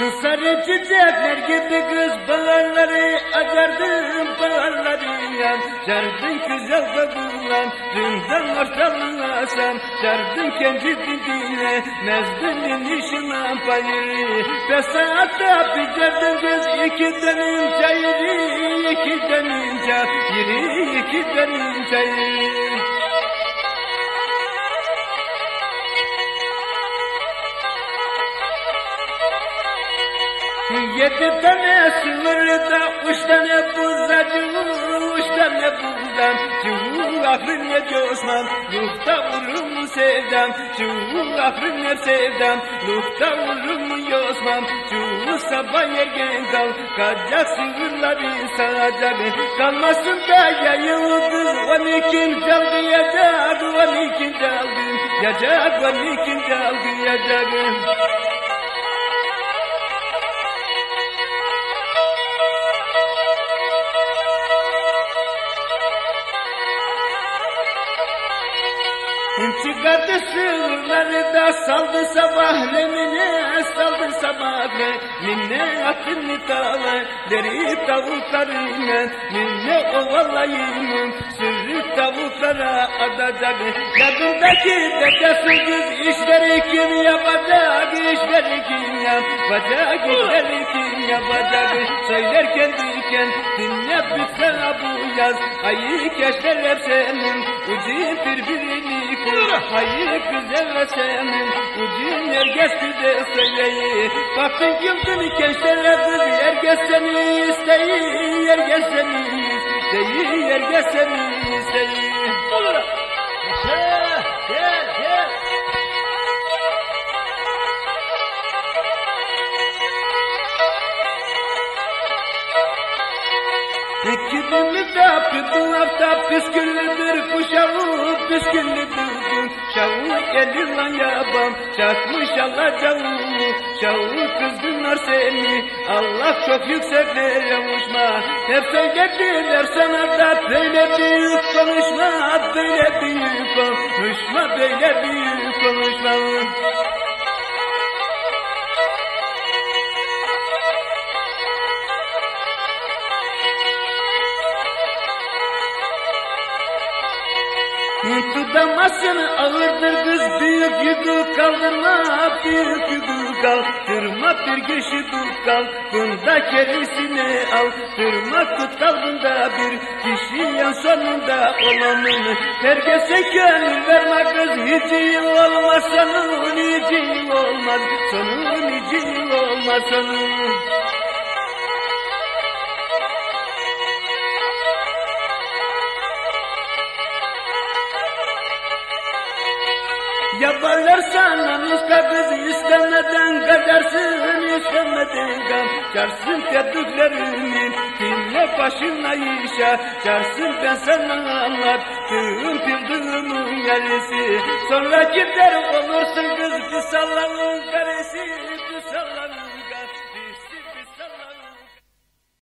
Sarı çiçekler gibi kız bağırları Acardım bağırları yan Cardın güzel babılan Rından ortalığına sen. Cardın kendi dibine Nezdinin işine payırı Beş saatte bicerdin kız iki dönüm çayırı iki dönüm çayırı iki dönüm çayırı Yedi tane sınırda üç tane buzacı, üç tane buzdan Çuğu aklın ne coşman, lufta vurum sevdam Çuğu aklın ne sevdam, lufta vurum yosman Çuğu sabah yergen kal, kacak sığırları sağacak Kalmasın da yayıldı, on ikin çaldı yacak On ikin çaldı yacak, on ikin çaldı yacak Çıkardı sığırları da saldı sabahlemine Saldı sabahlemine Atını dağları tavuklarına Minne ovalayımın Sırrı tavuklara adacak. Kadındaki dedesi kız işleri kim yapacak? İşleri kim yapacak İşleri kim yapacak Söylerken diken dinle bitse bu yaz. Ayı keşler hep senin Ucu birbirini kır Hayır güzel ve senin Ucun herkes bize söyleyi. Baktın gençlere kız Herkes seni isteyi Herkes seni isteyi Herkes seni Püdün hafta püsküllüdür kuşağı püsküllüdür Şavu gelir lan yabam çakmış alacağım Şavu kızgınlar seni Allah çok yükseklere uçma Hep söylediler sana da böyle büyük konuşma Böyle büyük konuşma böyle büyük konuşma Tutamazsın ağırdır kız büyük yükü kaldırma büyük yükü kaldırma bir kişi tut kal bunda kerisini al. Tırma tut kaldığında bir kişi yan sonunda olanın herkese gönül verme kız hiç iyi olmaz sonun hiç iyi olmaz sonun hiç iyi olmaz sonun Yaparlar sana nuska kız istemeden kaçarsın istemeden kaçarsın tebriklerini dinle başına işe. Çarsın ben sana anlattığım bildiğimin yarısı sonra gider olursun kız bir sallanın karesi bir sallanın